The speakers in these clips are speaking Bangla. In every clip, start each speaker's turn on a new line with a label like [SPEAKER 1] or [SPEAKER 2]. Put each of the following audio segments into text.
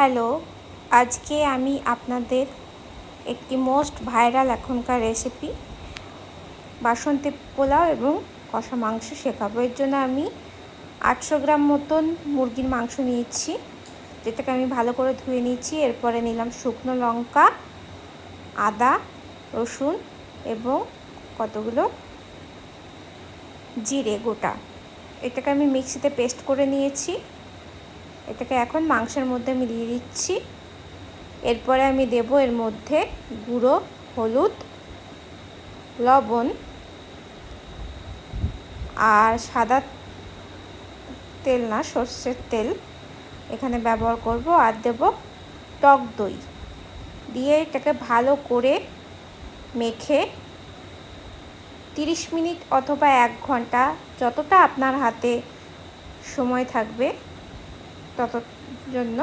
[SPEAKER 1] হ্যালো, আজকে আমি আপনাদের একটি মোস্ট ভাইরাল এখনকার রেসিপি, বাসন্তী পোলাও এবং কষা মাংস শেখাবো। এর জন্য আমি আটশো গ্রাম মতন মুরগির মাংস নিয়েছি, যেটাকে আমি ভালো করে ধুয়ে নিয়েছি। এরপরে নিলাম শুকনো লঙ্কা, আদা, রসুন এবং কতগুলো জিরে গোটা। এটাকে আমি মিক্সিতে পেস্ট করে নিয়েছি। এটাকে এখন মাংসের মধ্যে আমি দিয়ে দিচ্ছি। এরপরে আমি দেব এর মধ্যে গুঁড়ো, হলুদ, লবণ আর সাদা তেল না, সর্ষের তেল এখানে ব্যবহার করব আর দেব টক দই। দিয়ে এটাকে ভালো করে মেখে তিরিশ মিনিট অথবা এক ঘণ্টা যতটা আপনার হাতে সময় থাকবে তত জন্য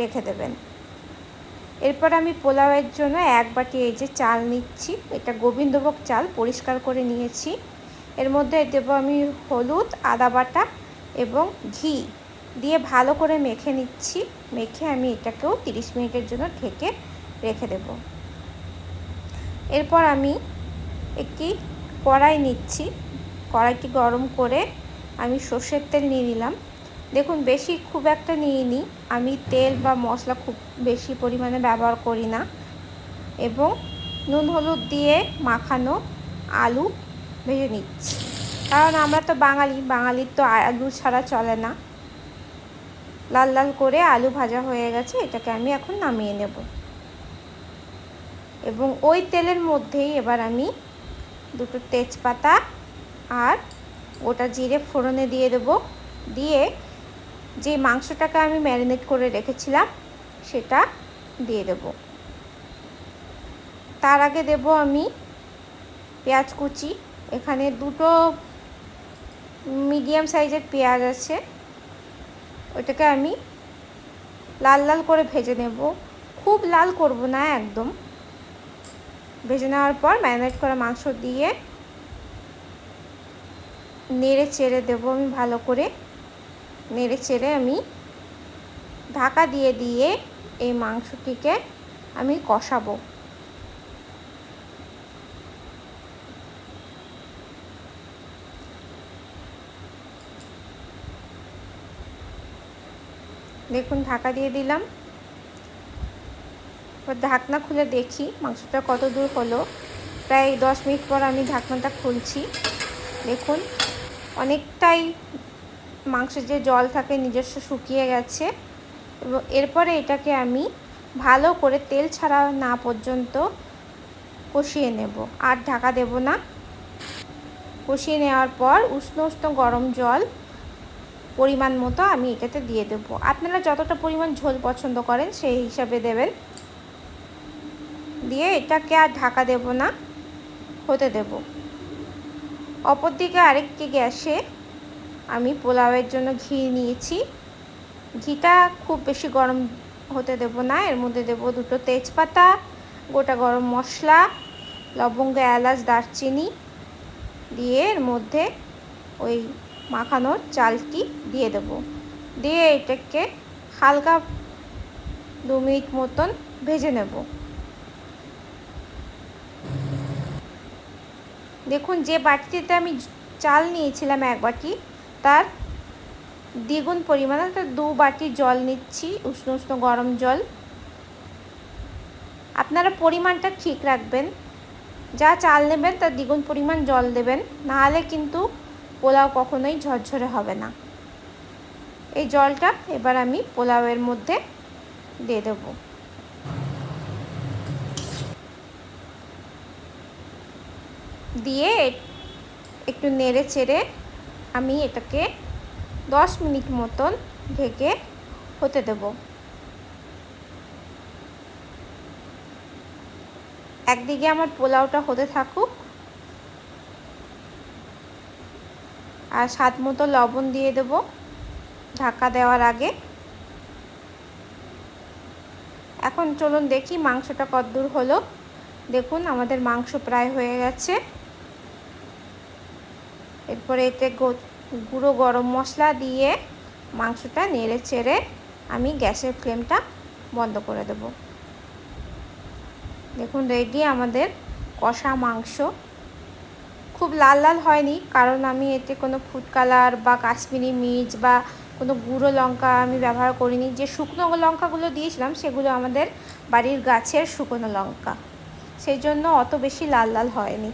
[SPEAKER 1] রেখে দেবেন। এরপর আমি পোলাওয়ের জন্য এক বাটি এই যে চাল নিচ্ছি, এটা গোবিন্দভোগ চাল পরিষ্কার করে নিয়েছি। এর মধ্যে দেবো আমি হলুদ, আদা বাটা এবং ঘি দিয়ে ভালো করে মেখে নিচ্ছি। মেখে আমি এটাকেও তিরিশ মিনিটের জন্য ঢেকে রেখে দেব। এরপর আমি একটি কড়াই নিচ্ছি। কড়াইটি গরম করে আমি সর্ষের তেল নিয়ে নিলাম। দেখুন, বেশি খুব একটা নিইনি। আমি তেল বা মশলা খুব বেশি পরিমাণে ব্যবহার করি না। এবং নুন, হলুদ দিয়ে মাখানো আলু ভেজে নিচ্ছি। কারণ আমরা তো বাঙালি, বাঙালির তো আলু ছাড়া চলে না। লাল লাল করে আলু ভাজা হয়ে গেছে, এটাকে আমি এখন নামিয়ে নেব। এবং ওই তেলের মধ্যেই এবার আমি দুটো তেজপাতা আর ওটা জিরে ফোড়নে দিয়ে দেব। দিয়ে যে মাংসটাকে আমি ম্যারিনেট করে রেখেছিলাম, সেটা দিয়ে দেব। তার আগে দেব আমি পেঁয়াজ কুচি। এখানে দুটো মিডিয়াম সাইজের পেঁয়াজ আছে। ওটাকে আমি লাল লাল করে ভেজে নেব। খুব লাল করব না একদম। ভেজে নেওয়ার পর ম্যারিনেট করা মাংস দিয়ে নেড়ে চেড়ে দেবো আমি ভালো করে। নেড়ে চেড়ে আমি ঢাকা দিয়ে দিয়ে এই মাংসটিকে আমি কষাবো। দেখুন, ঢাকা দিয়ে দিলাম। ঢাকনা খুলে দেখি, মাংসটা কত দূর হলো। প্রায় দশ মিনিট পর আমি ঢাকনাটা খুলছি। দেখুন, অনেকটাই মাংসের যে জল থাকে নিজস্ব শুকিয়ে গেছে, এবং এরপরে এটাকে আমি ভালো করে তেল ছাড়া না পর্যন্ত কষিয়ে নেব। আর ঢাকা দেব না। কষিয়ে নেওয়ার পর উষ্ণ উষ্ণ গরম জল পরিমাণ মতো আমি এটাতে দিয়ে দেব। আপনারা যতটা পরিমাণ ঝোল পছন্দ করেন সেই হিসাবে দেবেন। দিয়ে এটাকে আর ঢাকা দেব না, হতে দেব। অপরদিকে আরেকটি গ্যাসে আমি পোলাওয়ের জন্য ঘি নিয়েছি। ঘিটা খুব বেশি গরম হতে দেব না, এর মধ্যে দেব দুটো তেজপাতা, গোটা গরম মশলা, লবঙ্গ, এলাচ, দারচিনি দিয়ে এর মধ্যে ওই মাখানোর চালটি দিয়ে দেব। দিয়ে এটাকে হালকা দু মিনিট মতন ভেজে নেব। দেখুন, যে বাটিতে আমি চাল নিয়েছিলাম এক বাটি তার দ্বিগুণ পরিমাণে অর্থাৎ দু বাটি জল নিচ্ছি, উষ্ণ উষ্ণ গরম জল। আপনারা পরিমাণটা ঠিক রাখবেন। যা চাল নেবেন তার দ্বিগুণ পরিমাণ জল দেবেন। নাহলে কিন্তু পোলাও কখনোই ঝরঝরে হবে না। এই জলটা এবার আমি পোলাওয়ের মধ্যে দিয়ে দেব। দিয়ে একটু নেড়ে চেড়ে আমি এটাকে দশ মিনিট মতন ঢেকে হতে দেব। একদিকে আমার পোলাওটা হতে থাকুক আর স্বাদ মতো লবণ দিয়ে দেব ঢাকা দেওয়ার আগে। এখন চলুন দেখি মাংসটা কতদূর হলো। দেখুন, আমাদের মাংস প্রায় হয়ে গেছে। এরপরে এতে গুঁড়ো গরম মশলা দিয়ে মাংসটা নেড়ে চেড়ে আমি গ্যাসের ফ্লেমটা বন্ধ করে দেব। দেখুন রেডি আমাদের কষা মাংস। খুব লাল লাল হয়নি কারণ আমি এতে কোনো ফুড কালার বা কাশ্মীরি মির্চ বা কোনো গুঁড়ো লঙ্কা আমি ব্যবহার করিনি। যে শুকনো লঙ্কাগুলো দিয়েছিলাম সেগুলো আমাদের বাড়ির গাছের শুকনো লঙ্কা। সেই জন্য অত বেশি লাল লাল হয়নি।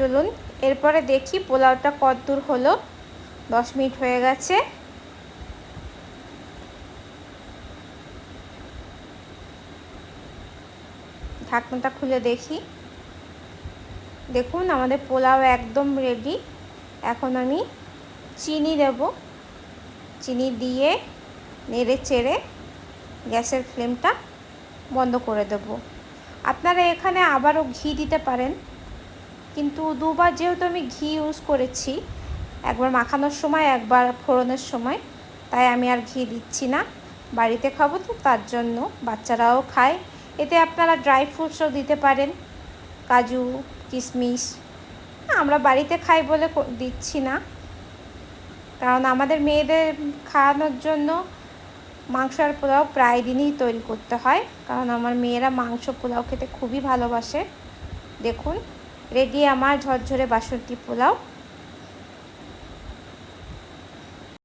[SPEAKER 1] চলুন। এরপরে দেখি পোলাওটা কত দূর হলো। দশ মিনিট হয়ে গেছে। ঢাকনাটা খুলে দেখি। দেখুন, আমাদের পোলাও একদম রেডি এখন আমি চিনি দেব। চিনি দিয়ে নেড়ে চেড়ে গ্যাসের ফ্লেমটা বন্ধ করে দেব। আপনারা এখানে আবারও ঘি দিতে পারেন। কিন্তু দুবার যেহেতু আমি ঘি ইউজ করেছি, একবার মাখানোর সময়, একবার ফোড়নের সময়, তাই আমি আর ঘি দিচ্ছি না। বাড়িতে খাব তো, তার জন্য বাচ্চারাও খায়। এতে আপনারা ড্রাই ফ্রুটসও দিতে পারেন, কাজু, কিশমিশ আমরা বাড়িতে খাই বলে দিচ্ছি না। কারণ আমাদের মেয়েদের খাওয়ানোর জন্য মাংস আর পোলাও প্রায় দিনই তৈরি করতে হয়। কারণ আমার মেয়েরা মাংস, পোলাও খেতে খুবই ভালোবাসে। দেখুন। রেডি আমার ঝরঝরে বাসন্তী পোলাও।